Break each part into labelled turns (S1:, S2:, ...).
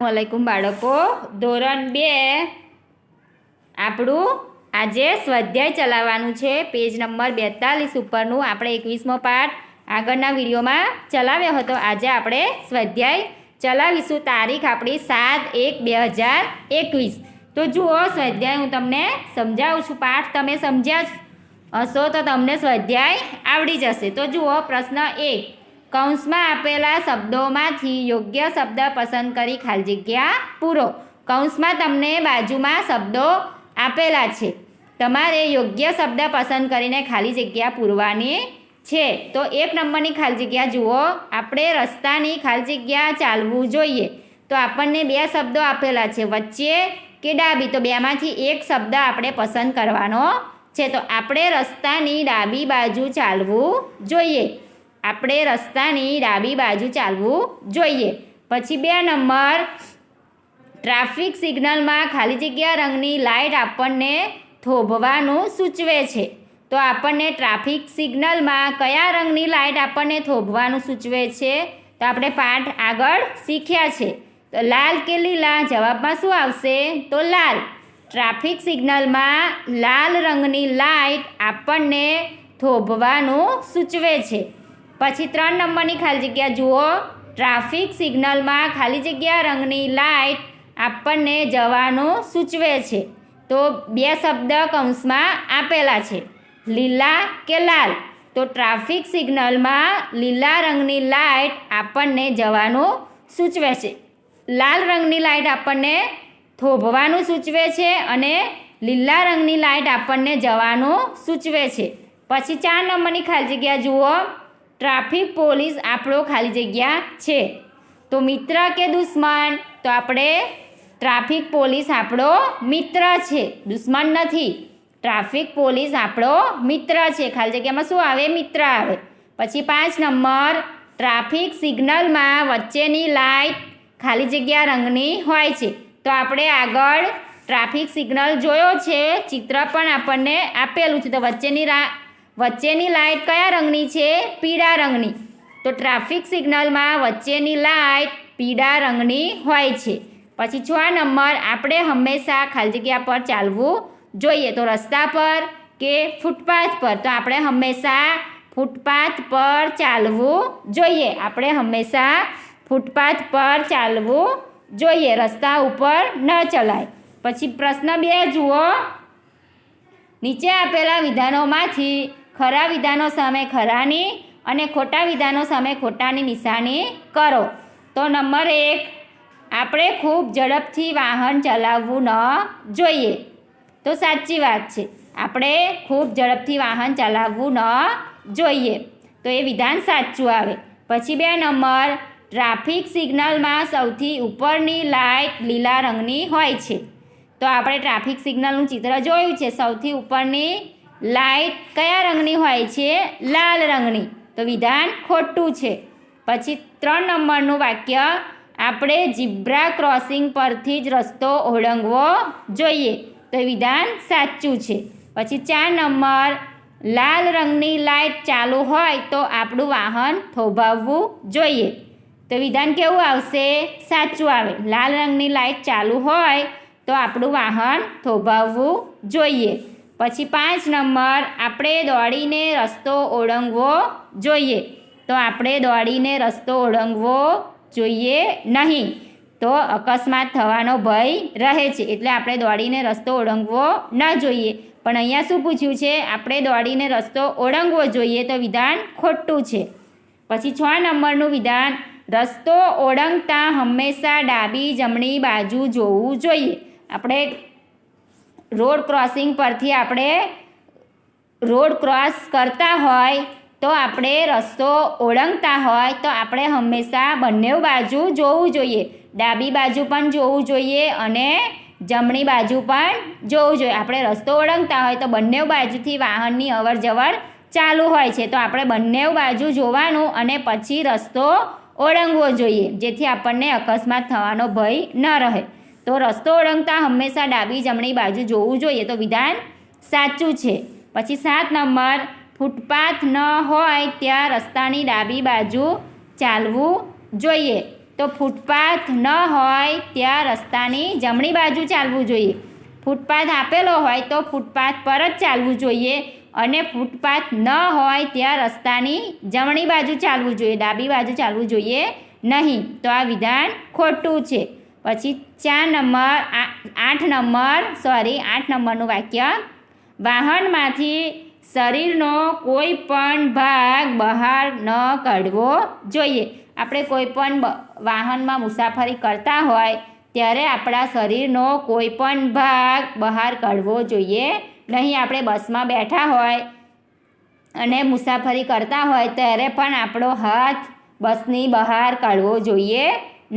S1: વાલેકુમ બાળકો. ધોરણ બે. આપણું આજે સ્વાધ્યાય ચલાવવાનું છે. પેજ નંબર બેતાલીસ ઉપરનું આપણે એકવીસમો પાઠ આગળના વિડીયોમાં ચલાવ્યો હતો. આજે આપણે સ્વાધ્યાય ચલાવીશું. તારીખ આપણી સાત એક બે હજાર એકવીસ. તો જુઓ, સ્વાધ્યાય હું તમને સમજાવું છું. પાઠ તમે સમજ્યા હશો તો તમને સ્વાધ્યાય આવડી જશે. તો જુઓ, પ્રશ્ન એક. કૌંસમાં આપેલા શબ્દોમાંથી યોગ્ય શબ્દ પસંદ કરી ખાલી જગ્યા પૂરો. કૌંસમાં તમને બાજુમાં શબ્દો આપેલા છે. તમારે યોગ્ય શબ્દ પસંદ કરીને ખાલી જગ્યા પૂરવાની છે. તો એક નંબરની ખાલી જગ્યા જુઓ. આપણે રસ્તાની ખાલી જગ્યા ચાલવું જોઈએ. તો આપણને બે શબ્દો આપેલા છે. વચ્ચે કે ડાબી. તો બેમાંથી એક શબ્દ આપણે પસંદ કરવાનો છે. તો આપણે રસ્તાની ડાબી બાજુ ચાલવું જોઈએ. આપણે રસ્તાની ડાબી બાજુ ચાલવું જોઈએ. પછી બે નંબર. ટ્રાફિક સિગ્નલમાં ખાલી જગ્યા રંગની લાઇટ આપણને થોભવાનું સૂચવે છે. તો આપણને ટ્રાફિક સિગ્નલમાં કયા રંગની લાઇટ આપણને થોભવાનું સૂચવે છે? તો આપણે પાઠ આગળ શીખ્યા છે. તો લાલ કે લીલા જવાબમાં શું આવશે? તો લાલ. ટ્રાફિક સિગ્નલમાં લાલ રંગની લાઇટ આપણને થોભવાનું સૂચવે છે. પછી ત્રણ નંબરની ખાલી જગ્યા જુઓ. ટ્રાફિક સિગ્નલમાં ખાલી જગ્યા, રંગની લાઇટ આપણને જવાનું સૂચવે છે. તો બે શબ્દ કૌંસમાં આપેલા છે. લીલા કે લાલ? તો ટ્રાફિક સિગ્નલમાં લીલા રંગની લાઇટ આપણને જવાનું સૂચવે છે. લાલ રંગની લાઇટ આપણને થોભવાનું સૂચવે છે અને લીલા રંગની લાઇટ આપણને જવાનું સૂચવે છે. પછી ચાર નંબરની ખાલી જગ્યા જુઓ. ટ્રાફિક પોલીસ આપણો ખાલી જગ્યા છે. તો મિત્ર કે દુશ્મન? તો આપણે ટ્રાફિક પોલીસ આપણો મિત્ર છે. દુશ્મન નથી. ટ્રાફિક પોલીસ આપણો મિત્ર છે. ખાલી જગ્યામાં શું આવે? મિત્ર આવે. પછી પાંચ નંબર, ટ્રાફિક સિગ્નલમાં વચ્ચેની લાઇટ ખાલી જગ્યા રંગની હોય છે. તો આપણે આગળ ટ્રાફિક સિગ્નલ જોયો છે. ચિત્ર પણ આપણને આપેલું છે. તો વચ્ચેની રા વચ્ચેની લાઇટ કયા રંગની છે? પીળા રંગની. તો ટ્રાફિક સિગ્નલમાં વચ્ચેની લાઇટ પીળા રંગની હોય છે. પછી છ નંબર આપણે હંમેશા ખાલી જગ્યા પર ચાલવું જોઈએ. તો રસ્તા પર કે ફૂટપાથ પર? તો આપણે હંમેશા ફૂટપાથ પર ચાલવું જોઈએ. આપણે હંમેશા ફૂટપાથ પર ચાલવું જોઈએ. રસ્તા ઉપર ન ચલાય. પછી પ્રશ્ન બે જુઓ. નીચે આપેલા વિધાનોમાંથી ખરા વિધાનો સામે ખરાની અને ખોટા વિધાનો સામે ખોટાની નિશાની કરો. તો નંબર એક, આપણે ખૂબ ઝડપથી વાહન ચલાવવું ન જોઈએ. તો સાચી વાત છે. આપણે ખૂબ ઝડપથી વાહન ચલાવવું ન જોઈએ. તો એ વિધાન સાચું આવે. પછી બે નંબર, ટ્રાફિક સિગ્નલમાં સૌથી ઉપરની લાઇટ લીલા રંગની હોય છે. તો આપણે ટ્રાફિક સિગ્નલનું ચિત્ર જોયું છે. સૌથી ઉપરની લાઇટ કયા રંગની હોય છે? લાલ રંગની. તો વિધાન ખોટું છે. પછી ત્રણ નંબરનું વાક્ય, આપણે જીબ્રા ક્રોસિંગ પરથી જ રસ્તો ઓળંગવો જોઈએ. તો વિધાન સાચું છે. પછી ચાર નંબર, લાલ રંગની લાઇટ ચાલુ હોય તો આપણું વાહન થોભાવવું જોઈએ. તો વિધાન કેવું આવશે? સાચું આવે. લાલ રંગની લાઇટ ચાલુ હોય તો આપણું વાહન થોભાવવું જોઈએ. પછી પાંચ નંબર, આપણે દોડીને રસ્તો ઓળંગવો જોઈએ. તો આપણે દોડીને રસ્તો ઓળંગવો જોઈએ નહીં. તો અકસ્માત થવાનો ભય રહે છે. એટલે આપણે દોડીને રસ્તો ઓળંગવો ન જોઈએ. પણ અહીંયા શું પૂછ્યું છે? આપણે દોડીને રસ્તો ઓળંગવો જોઈએ તો વિધાન ખોટું છે. પછી છ નંબરનું વિધાન, રસ્તો ઓળંગતા હંમેશા ડાબી જમણી બાજુ જોવું જોઈએ. આપણે રોડ ક્રોસિંગ પરથી આપણે રોડ ક્રોસ કરતા હોય તો આપણે રસ્તો ઓળંગતા હોય તો આપણે હંમેશા બંને બાજુ જોવું જોઈએ. ડાબી બાજુ પણ જોવું જોઈએ અને જમણી બાજુ પણ જોવું જોઈએ. આપણે રસ્તો ઓળંગતા હોય તો બંને બાજુથી વાહનની અવર જવર ચાલુ હોય છે. તો આપણે બંને બાજુ જોવાનું અને પછી રસ્તો ઓળંગવો જોઈએ, જેથી આપણને અકસ્માત થવાનો ભય ન રહે. તો રસ્તો ઓળંગતા હંમેશા ડાબી જમણી બાજુ જોવું જોઈએ. તો વિધાન સાચું છે. પછી સાત નંબર, ફૂટપાથ ન હોય ત્યાં રસ્તાની ડાબી બાજુ ચાલવું જોઈએ. તો ફૂટપાથ ન હોય ત્યાં રસ્તાની જમણી બાજુ ચાલવું જોઈએ. ફૂટપાથ આપેલો હોય તો ફૂટપાથ પર જ ચાલવું જોઈએ અને ફૂટપાથ ન હોય ત્યાં રસ્તાની જમણી બાજુ ચાલવું જોઈએ. ડાબી બાજુ ચાલવું જોઈએ નહીં. તો આ વિધાન ખોટું છે. પછી ચાર નંબર આઠ નંબર સોરી આઠ નંબરનું વાક્ય. વાહનમાંથી શરીરનો કોઈ પણ ભાગ બહાર ન કાઢવો જોઈએ. આપણે કોઈ પણ વાહનમાં મુસાફરી કરતા હોય, ત્યારે આપણા શરીરનો કોઈ પણ ભાગ બહાર કાઢવો જોઈએ. નહીં આપણે બસમાં બેઠા હોય અને મુસાફરી કરતા હોય, ત્યારે પણ આપણો હાથ બસની બહાર કાઢવો જોઈએ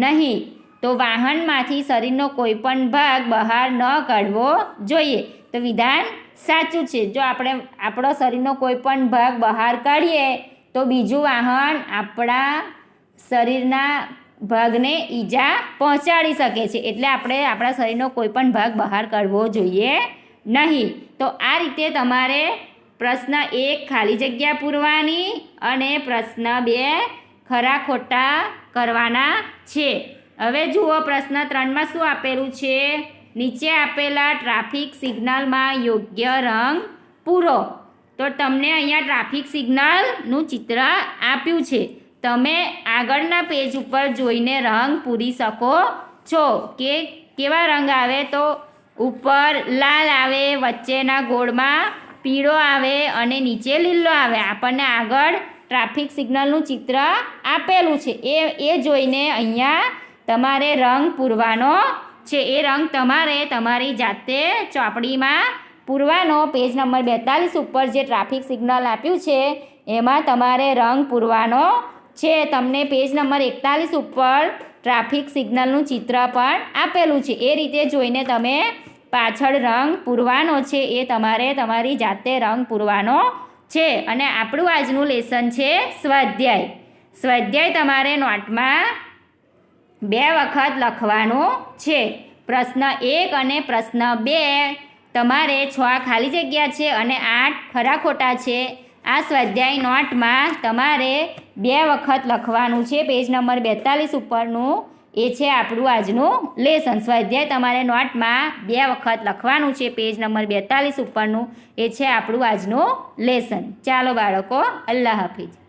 S1: નહીં. તો વાહનમાંથી શરીરનો કોઈ પણ ભાગ બહાર ન કાઢવો જોઈએ. તો વિધાન સાચું છે. જો આપણે આપણો શરીરનો કોઈ પણ ભાગ બહાર કાઢીએ, તો બીજું વાહન આપણા શરીરના ભાગને ઈજા પહોંચાડી શકે છે. એટલે આપણે આપણા શરીરનો કોઈ પણ ભાગ બહાર કાઢવો જોઈએ નહીં. તો આ રીતે તમારે પ્રશ્ન એક ખાલી જગ્યા પૂરવાની અને પ્રશ્ન બે ખરા ખોટા કરવાના છે. હવે જુઓ પ્રશ્ન ત્રણમાં શું આપેલું છે? નીચે આપેલા ટ્રાફિક સિગ્નલમાં યોગ્ય રંગ પૂરો. તો તમને અહીંયા ટ્રાફિક સિગ્નલનું ચિત્ર આપ્યું છે. તમે આગળના પેજ ઉપર જોઈને રંગ પૂરી શકો છો. કે કેવા રંગ આવે? તો ઉપર લાલ આવે, વચ્ચેના ગોળમાં પીળો આવે અને નીચે લીલો આવે. આપણને આગળ ટ્રાફિક સિગ્નલનું ચિત્ર આપેલું છે. એ એ જોઈને અહીંયા તમારે રંગ પૂરવાનો છે. એ રંગ તમારે તમારી જાતે ચોપડીમાં પૂરવાનો. પેજ નંબર બેતાલીસ ઉપર જે ટ્રાફિક સિગ્નલ આપ્યું છે, એમાં તમારે રંગ પૂરવાનો છે. તમને પેજ નંબર એકતાલીસ ઉપર ટ્રાફિક સિગ્નલનું ચિત્ર પણ આપેલું છે. એ રીતે જોઈને તમે પાછળ રંગ પૂરવાનો છે. એ તમારે તમારી જાતે રંગ પૂરવાનો છે. અને આપણું આજનું લેસન છે સ્વાધ્યાય. સ્વાધ્યાય તમારે નોટમાં બે વખત લખવાનું છે. પ્રશ્ન એક અને પ્રશ્ન બે. તમારે છ ખાલી જગ્યા છે અને આઠ ખરા ખોટા છે. આ સ્વાધ્યાય નોટમાં તમારે બે વખત લખવાનું છે. પેજ નંબર બેતાલીસ ઉપરનું. એ છે આપણું આજનું લેસન. સ્વાધ્યાય તમારે નોટમાં બે વખત લખવાનું છે. પેજ નંબર બેતાલીસ ઉપરનું. એ છે આપણું આજનું લેસન. ચાલો બાળકો, અલ્લાહ હાફિઝ.